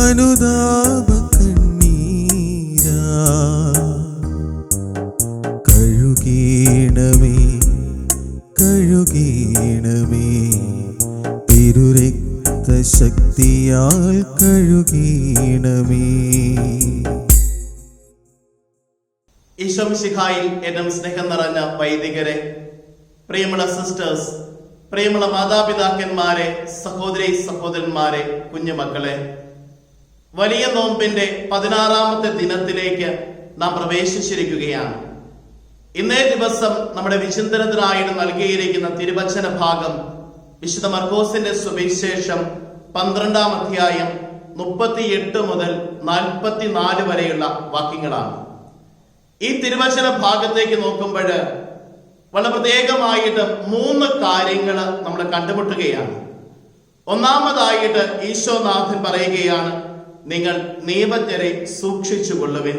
അനുതാപ കണ്ണീരാ. കഴുകീണമേ കഴുകീണമേ. തിരുരക്ത ശക്തിയാൽ കഴുകീണമേ. ഈശോം ശിഖായിൽ എന്നും സ്നേഹം നിറഞ്ഞ വൈദികരെ പ്രിയമുള്ള സിസ്റ്റേഴ്സ് പ്രിയമുള്ള മാതാപിതാക്കന്മാരെ സഹോദരി സഹോദരന്മാരെ കുഞ്ഞുമക്കളെ വലിയ നോമ്പിന്റെ പതിനാറാമത്തെ ദിനത്തിലേക്ക് നാം പ്രവേശിച്ചിരിക്കുകയാണ്. ഇന്നേ ദിവസം നമ്മുടെ വിചിന്തനത്തിനായിട്ട് നൽകിയിരിക്കുന്ന തിരുവചന ഭാഗം വിശുദ്ധ മർക്കോസിന്റെ സുവിശേഷം പന്ത്രണ്ടാം അധ്യായം മുപ്പത്തിയെട്ട് മുതൽ നാൽപ്പത്തിനാല് വരെയുള്ള വാക്യങ്ങളാണ്. ഈ തിരുവചന ഭാഗത്തേക്ക് നോക്കുമ്പോൾ വളരെ പ്രത്യേകമായിട്ട് മൂന്ന് കാര്യങ്ങൾ നമ്മൾ കണ്ടുമുട്ടുകയാണ്. ഒന്നാമതായിട്ട് ഈശോനാഥൻ പറയുകയാണ് നിങ്ങൾ നിയമജ്ഞരെ സൂക്ഷിച്ചു കൊള്ളുവിൻ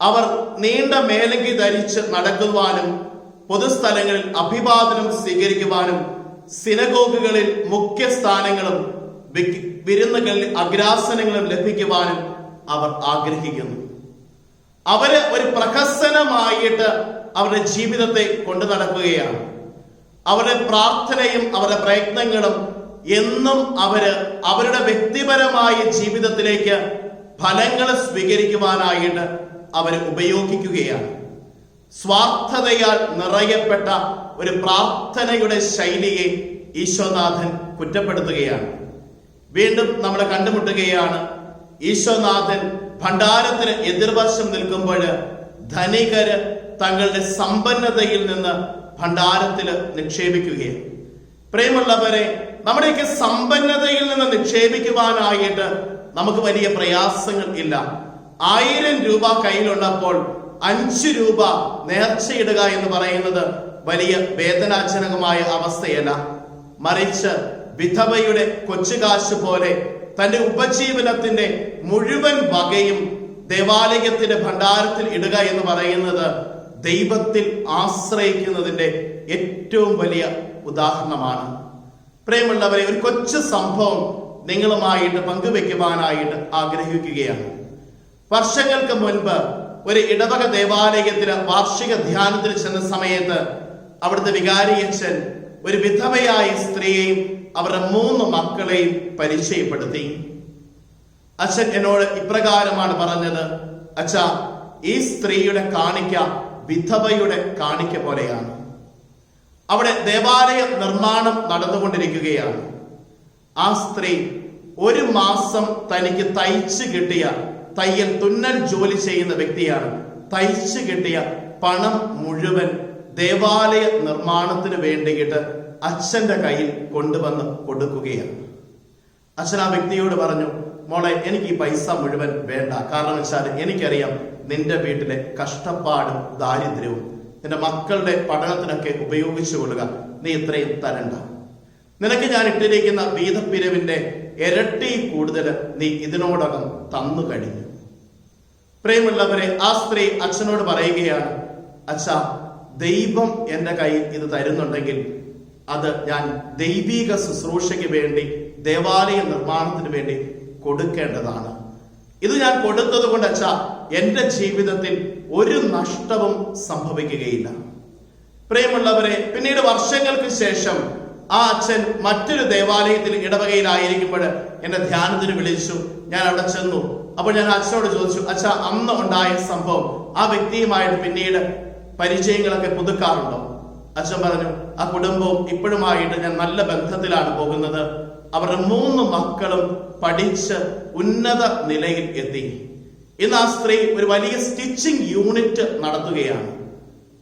അവർ നീണ്ട മേലങ്കി ധരിച്ച് നടക്കുവാനും പൊതുസ്ഥലങ്ങളിൽ അഭിവാദനം സ്വീകരിക്കുവാനും സിനഗോഗുകളിൽ മുഖ്യ സ്ഥാനങ്ങളും വിരുന്നുകളിൽ അഗ്രാസനങ്ങളും ലഭിക്കുവാനും അവർ ആഗ്രഹിക്കുന്നു. അവർ ഒരു പ്രഹസനമായിട്ട് അവരുടെ ജീവിതത്തെ കൊണ്ടു നടക്കുകയാണ്. അവരുടെ പ്രാർത്ഥനയും അവരുടെ പ്രയത്നങ്ങളും എന്നും അവർ അവരുടെ വ്യക്തിപരമായ ജീവിതത്തിലേക്ക് ഫലങ്ങൾ സ്വീകരിക്കുവാനായിട്ട് അവർ ഉപയോഗിക്കുകയാണ്. സ്വാർത്ഥതയാൽ നിറയപ്പെട്ട ഒരു പ്രാർത്ഥനയുടെ ശൈലിയെ ഈശോനാഥൻ കുറ്റപ്പെടുത്തുകയാണ്. വീണ്ടും നമ്മൾ കണ്ടുമുട്ടുകയാണ് ഈശോനാഥൻ ഭണ്ഡാരത്തിന് എതിർവശം നിൽക്കുമ്പോൾ ധനികര് തങ്ങളുടെ സമ്പന്നതയിൽ നിന്ന് ഭണ്ഡാരത്തിൽ നിക്ഷേപിക്കുകയാണ്. പ്രിയമുള്ളവരെ നമ്മുടെയൊക്കെ സമ്പന്നതയിൽ നിന്ന് നിക്ഷേപിക്കുവാനായിട്ട് നമുക്ക് വലിയ പ്രയാസങ്ങൾ ഇല്ല. ആയിരം രൂപ കയ്യിലുള്ളപ്പോൾ അഞ്ചു രൂപ നേർച്ചയിടുക എന്ന് പറയുന്നത് വലിയ വേദനാജനകമായ അവസ്ഥയല്ല. മറിച്ച് വിധവയുടെ കൊച്ചുകാശ് പോലെ തന്റെ ഉപജീവനത്തിന്റെ മുഴുവൻ വകയും ദേവാലയത്തിന്റെ ഭണ്ഡാരത്തിൽ ഇടുക എന്ന് പറയുന്നത് ദൈവത്തിൽ ആശ്രയിക്കുന്നതിന്റെ ഏറ്റവും വലിയ ഉദാഹരണമാണ്. പ്രിയമുള്ളവരെ ഒരു കൊച്ചു സംഭവം നിങ്ങളുമായിട്ട് പങ്കുവെക്കുവാനായിട്ട് ആഗ്രഹിക്കുകയാണ്. വർഷങ്ങൾക്ക് മുൻപ് ഒരു ഇടവക ദേവാലയത്തിന് വാർഷിക ധ്യാനത്തിന് ചെന്ന സമയത്ത് അവിടുത്തെ വികാരിയച്ഛൻ ഒരു വിധവയായ സ്ത്രീയെയും അവരുടെ മൂന്ന് മക്കളെയും പരിചയപ്പെടുത്തി. അച്ഛൻ എന്നോട് ഇപ്രകാരമാണ് പറഞ്ഞത് അച്ഛ ഈ സ്ത്രീയുടെ കാണിക്ക വിധവയുടെ കാണിക്ക പോലെയാണ്. അവിടെ ദേവാലയ നിർമ്മാണം നടന്നുകൊണ്ടിരിക്കുകയാണ്. ആ സ്ത്രീ ഒരു മാസം തനിക്ക് തയ്ച്ചു കിട്ടിയ തയ്യൽ തുന്നൽ ജോലി ചെയ്യുന്ന വ്യക്തിയാണ്. തയ്ച്ചു കിട്ടിയ പണം മുഴുവൻ ദേവാലയ നിർമ്മാണത്തിന് വേണ്ടിയിട്ട് അച്ഛന്റെ കയ്യിൽ കൊണ്ടുവന്ന് കൊടുക്കുകയാണ്. അച്ഛൻ ആ വ്യക്തിയോട് പറഞ്ഞു മോളെ എനിക്ക് ഈ പൈസ മുഴുവൻ വേണ്ട. കാരണം വെച്ചാൽ എനിക്കറിയാം നിന്റെ വീട്ടിലെ കഷ്ടപ്പാടും ദാരിദ്ര്യവും നിന്റെ മക്കളുടെ പഠനത്തിനൊക്കെ ഉപയോഗിച്ചു കൊള്ളുക. നീ ഇത്രയും തരണ്ട. നിനക്ക് ഞാൻ ഇട്ടിരിക്കുന്ന വീതപ്പിരിവിന്റെ ഇരട്ടി കൂടുതൽ നീ ഇതിനോടകം തന്നു കഴിഞ്ഞു. പ്രേമുള്ളവരെ ആ സ്ത്രീ അച്ഛനോട് പറയുകയാണ് അച്ഛ ദൈവം എന്റെ കയ്യിൽ ഇത് തരുന്നുണ്ടെങ്കിൽ അത് ഞാൻ ദൈവിക ശുശ്രൂഷയ്ക്ക് വേണ്ടി ദേവാലയ നിർമ്മാണത്തിന് വേണ്ടി കൊടുക്കേണ്ടതാണ്. ഇത് ഞാൻ കൊടുത്തത് കൊണ്ട് അച്ഛാ എന്റെ ജീവിതത്തിൽ ഒരു നഷ്ടവും സംഭവിക്കുകയില്ല. പ്രിയമുള്ളവരെ പിന്നീട് വർഷങ്ങൾക്ക് ശേഷം ആ അച്ഛൻ മറ്റൊരു ദേവാലയത്തിൽ ഇടവകയിലായിരിക്കുമ്പോൾ എന്നെ ധ്യാനത്തിന് വിളിച്ചു. ഞാൻ അവിടെ ചെന്നു. അപ്പോൾ ഞാൻ അച്ഛനോട് ചോദിച്ചു അച്ഛ അന്ന് ഉണ്ടായ സംഭവം ആ വ്യക്തിയുമായിട്ട് പിന്നീട് പരിചയങ്ങളൊക്കെ പുതുക്കാറുണ്ടോ? അച്ഛൻ പറഞ്ഞു ആ കുടുംബവും ഇപ്പോഴുമായിട്ട് ഞാൻ നല്ല ബന്ധത്തിലാണ് പോകുന്നത്. അവരുടെ മൂന്ന് മക്കളും പഠിച്ച് ഉന്നത നിലയിൽ എത്തി. ഇന്ന് ആ സ്ത്രീ ഒരു വലിയ സ്റ്റിച്ചിങ് യൂണിറ്റ് നടത്തുകയാണ്.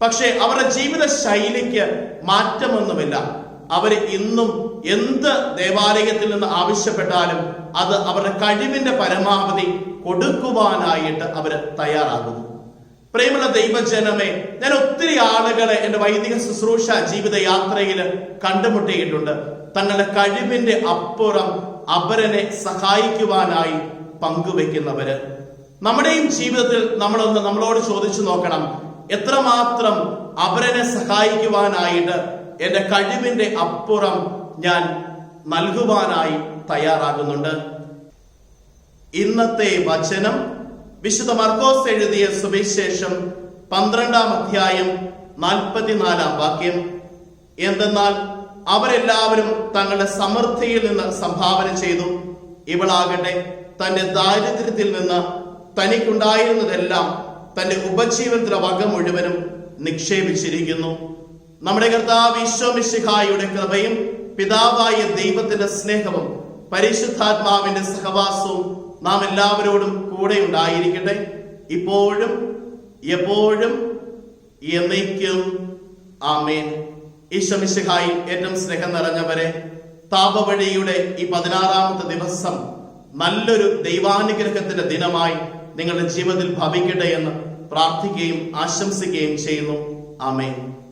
പക്ഷേ അവരുടെ ജീവിത ശൈലിക്ക് മാറ്റമൊന്നുമില്ല. അവർ ഇന്നും എന്ത് ദേവാലയത്തിൽ നിന്ന് ആവശ്യപ്പെട്ടാലും അത് അവരുടെ കഴിവിന്റെ പരമാവധി കൊടുക്കുവാനായിട്ട് അവർ തയ്യാറാകുന്നു. പ്രേമുള്ള ദൈവജനമേ ഞാൻ ഒത്തിരി ആളുകളെ എന്റെ വൈദിക ശുശ്രൂഷ ജീവിത യാത്രയിൽ കണ്ടുമുട്ടിയിട്ടുണ്ട്. തങ്ങളുടെ കഴിവിന്റെ അപ്പുറം അവരനെ സഹായിക്കുവാനായി പങ്കുവെക്കുന്നവര് നമ്മുടെയും ജീവിതത്തിൽ നമ്മളൊന്ന് നമ്മളോട് ചോദിച്ചു നോക്കണം. എത്രമാത്രം അവരനെ സഹായിക്കുവാനായിട്ട് എന്റെ കഴിവിന്റെ അപ്പുറം ഞാൻ നൽകുവാനായി തയ്യാറാകുന്നുണ്ട്. ഇന്നത്തെ വചനം വിശുദ്ധ മർക്കോസ് എഴുതിയ സുവിശേഷം പന്ത്രണ്ടാം അധ്യായം നാൽപ്പത്തിനാലാം വാക്യം. എന്തെന്നാൽ അവരെല്ലാവരും തങ്ങളുടെ സമൃദ്ധിയിൽ നിന്ന് സംഭാവന ചെയ്തു. ഇവളാകട്ടെ തന്റെ ദാരിദ്ര്യത്തിൽ നിന്ന് തനിക്കുണ്ടായിരുന്നതെല്ലാം തന്റെ ഉപജീവനത്തിലെ വക മുഴുവനും നിക്ഷേപിച്ചിരിക്കുന്നു. നമ്മുടെ കർത്താവ് ഈശോമിശിഹായുടെ കൃപയും പിതാവായ ദൈവത്തിന്റെ സ്നേഹവും പരിശുദ്ധാത്മാവിന്റെ സഹവാസവും നാം എല്ലാവരോടും കൂടെ ഉണ്ടായിരിക്കട്ടെ. ഇപ്പോഴും എപ്പോഴും എന്നേക്കും. ആമേൻ. ഈശോമിശിഹായി ഏറ്റവും സ്നേഹം നിറഞ്ഞവരെ താപവഴിയുടെ ഈ പതിനാറാമത്തെ ദിവസം നല്ലൊരു ദൈവാനുഗ്രഹത്തിന്റെ ദിനമായി നിങ്ങളുടെ ജീവിതത്തിൽ ഭവിക്കട്ടെ എന്ന് പ്രാർത്ഥിക്കുകയും ആശംസിക്കുകയും ചെയ്യുന്നു. ആമേൻ.